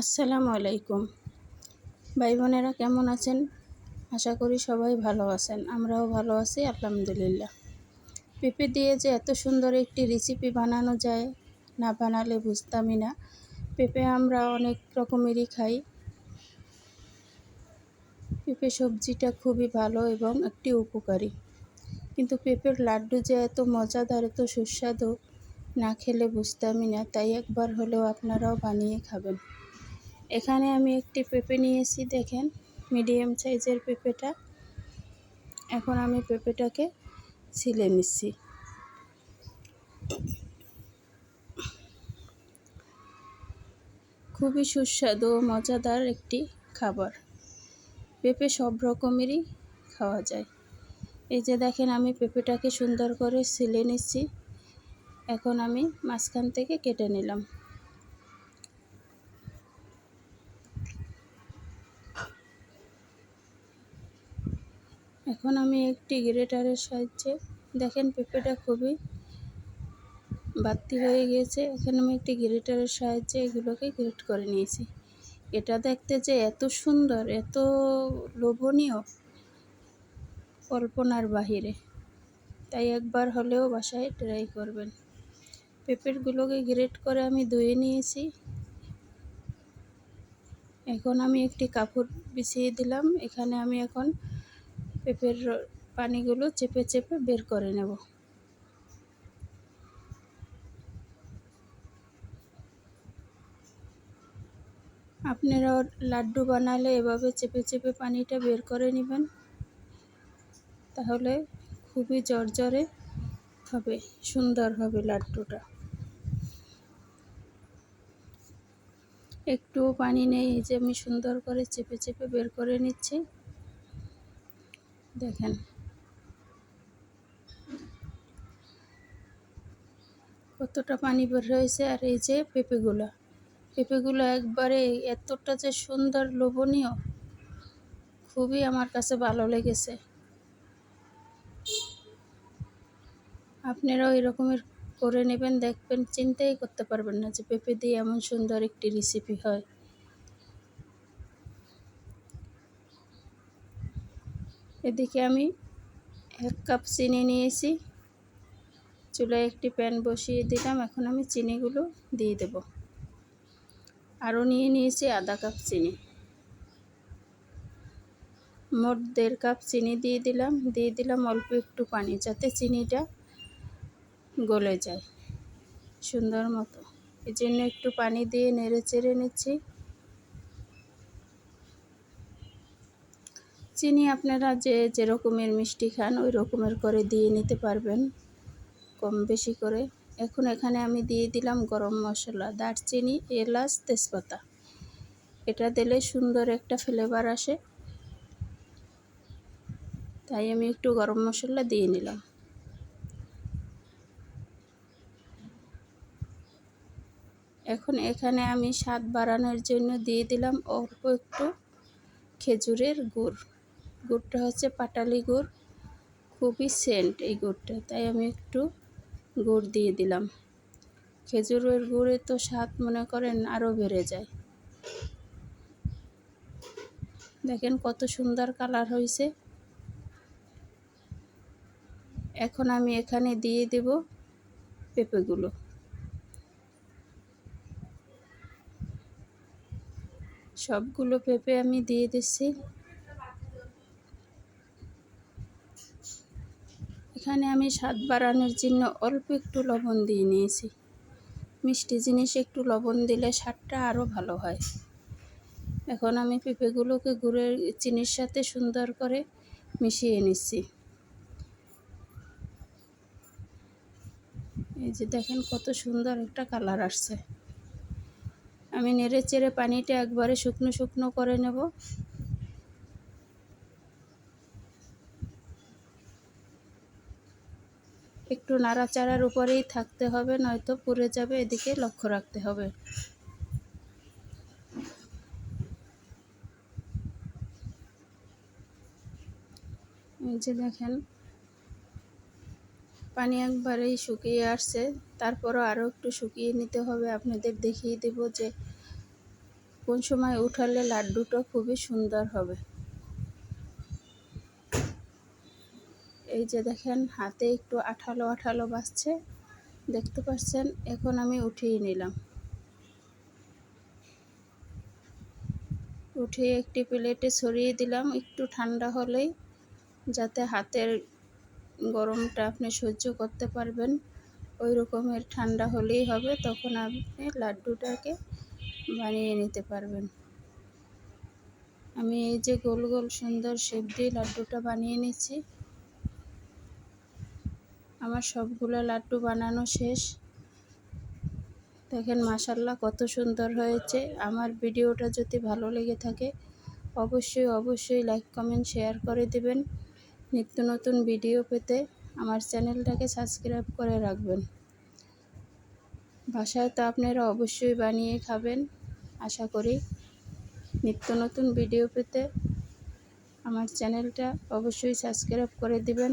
আসসালামু আলাইকুম। ভাই বোনেরা কেমন আছেন? আশা করি সবাই ভালো আছেন, আমরাও ভালো আছি, আলহামদুলিল্লাহ। পেঁপে দিয়ে যে এত সুন্দর একটি রেসিপি বানানো যায়, না বানালে বুঝতামই না। পেঁপে আমরা অনেক রকমেরই খাই। পেঁপে সবজিটা খুবই ভালো এবং একটি উপকারী। কিন্তু পেঁপের লাড্ডু যে এত মজাদার, এত সুস্বাদু, না খেলে বুঝতামই না, তাই একবার হলেও আপনারাও বানিয়ে খাবেন। এখানে আমি একটি পেঁপে নিয়েছি, দেখেন, মিডিয়াম সাইজের পেঁপেটা। এখন আমি পেঁপেটাকে ছিলে নিচ্ছি। খুবই সুস্বাদু ও মজাদার একটি খাবার। পেঁপে সব রকমেরই খাওয়া যায়। এই যে দেখেন, আমি পেঁপেটাকে সুন্দর করে ছিলে নিচ্ছি। এখন আমি মাঝখান থেকে কেটে নিলাম। এখন আমি একটি গ্রেটারের সাহায্যে, দেখেন পেঁপেটা খুবই বাড়তি হয়ে গিয়েছে। এখানে আমি একটি গ্রেটারের সাহায্যে এগুলোকে গ্রেট করে নিয়েছি। এটা দেখতে যে এত সুন্দর, এত লোভনীয় কল্পনার বাহিরে। তাই একবার হলেও বাসায় ট্রাই করবেন। পেঁপেরগুলোকে গ্রেট করে আমি ধুয়ে নিয়েছি। এখন আমি একটি কাপড় বিছিয়ে দিলাম। এখানে আমি এখন পেঁপের পানিগুলো চেপে চেপে বের করে নেব। আপনারাও লাড্ডু বানালে এভাবে চেপে চেপে পানিটা বের করে নেবেন, তাহলে খুবই জর্জরে হবে, সুন্দর হবে লাড্ডুটা। একটুও পানি নেই যে আমি সুন্দর করে চেপে চেপে বের করে নিচ্ছি। দেখেন। কতটা পানি বের হয়েছে আর এই যে পেঁপেগুলো। পেঁপেগুলো একবারে এতটা যে সুন্দর লোভনীয়, খুবই আমার কাছে ভালো লেগেছে। আপনারাও এরকমের করে নেবেন, দেখবেন, চিন্তাই করতে পারবেন না যে পেঁপে দিয়ে এমন সুন্দর একটি রেসিপি হয়। এদিকে আমি এক কাপ চিনি নিয়েছি। চুলায় একটি প্যান বসিয়ে দিলাম। এখন আমি চিনিগুলো দিয়ে দেব। আরও নিয়ে নিয়েছি আধা কাপ চিনি। মোট দেড় কাপ চিনি দিয়ে দিলাম। দিয়ে দিলাম অল্প একটু পানি, যাতে চিনিটা গলে যায় সুন্দর মতো। এই জন্য একটু পানি দিয়ে নেড়ে চেড়ে নিচ্ছি। চিনি আপনারা যে যেরকমের মিষ্টি খান, ওই রকমের করে দিয়ে নিতে পারবেন, কম বেশি করে। এখন এখানে আমি দিয়ে দিলাম গরম মশলা, দারচিনি, এলাচ, তেজপাতা। এটা দিলে সুন্দর একটা ফ্লেভার আসে। তাই আমি একটু গরম মশলা দিয়ে নিলাম। এখন এখানে আমি স্বাদ বাড়ানোর জন্য দিয়ে দিলাম অল্প একটু খেজুরের গুড়। গুড়টা হচ্ছে পাটালি গুড়। খুবই সেন্ট এই গুড়টা, তাই আমি একটু গুড় দিয়ে দিলাম। খেজুরের গুড়ে তো স্বাদ মনে করেন আরও বেড়ে যায়। দেখেন কত সুন্দর কালার হয়েছে। এখন আমি এখানে দিয়ে দেব পেঁপেগুলো। সবগুলো পেঁপে আমি দিয়ে দিচ্ছি। এখানে আমি স্বাদ বাড়ানোর জন্য অল্প একটু লবণ দিয়ে নিয়েছি। মিষ্টি জিনিস একটু লবণ দিলে স্বাদটা আরও ভালো হয়। এখন আমি পেঁপেগুলোকে গুড়ের চিনির সাথে সুন্দর করে মিশিয়ে নিচ্ছি। এই যে দেখেন কত সুন্দর একটা কালার আসছে। আমি নেড়ে চেড়ে পানিটা একবারে শুকনো শুকনো করে নেব। একটু নাড়াচাড়ার উপরেই থাকতে হবে, নয়তো পুড়ে যাবে, এদিকে লক্ষ্য রাখতে হবে। এই যে দেখেন, পানি একবারেই শুকিয়ে আসছে, তারপরও আরও একটু শুকিয়ে নিতে হবে। আপনাদের দেখিয়ে দেব যে কোন সময় উঠালে লাড্ডুটা খুবই সুন্দর হবে। এই যে দেখেন, হাতে একটু আঠালো আঠালো বাসছে দেখতে পাচ্ছেন, এখন আমি উঠিয়ে নিলাম। উঠিয়ে একটি প্লেটে ছড়িয়ে দিলাম, একটু ঠান্ডা হলেই, যাতে হাতের গরমটা আপনি সহ্য করতে পারবেন। ওই রকমের ঠান্ডা হলেই হবে, তখন আপনি লাড্ডুটাকে বানিয়ে নিতে পারবেন। আমি এই যে গোল গোল সুন্দর শেপ দিয়ে লাড্ডুটা বানিয়ে নিচ্ছি। আমার সবগুলো লাড্ডু বানানো শেষ। দেখেন মাসাল্লাহ কত সুন্দর হয়েছে। আমার ভিডিওটা যদি ভালো লেগে থাকে, অবশ্যই অবশ্যই লাইক কমেন্ট শেয়ার করে দেবেন। নিত্য নতুন ভিডিও পেতে আমার চ্যানেলটাকে সাবস্ক্রাইব করে রাখবেন। বাসায় তো আপনারা অবশ্যই বানিয়ে খাবেন, আশা করি। নিত্য নতুন ভিডিও পেতে আমার চ্যানেলটা অবশ্যই সাবস্ক্রাইব করে দিবেন।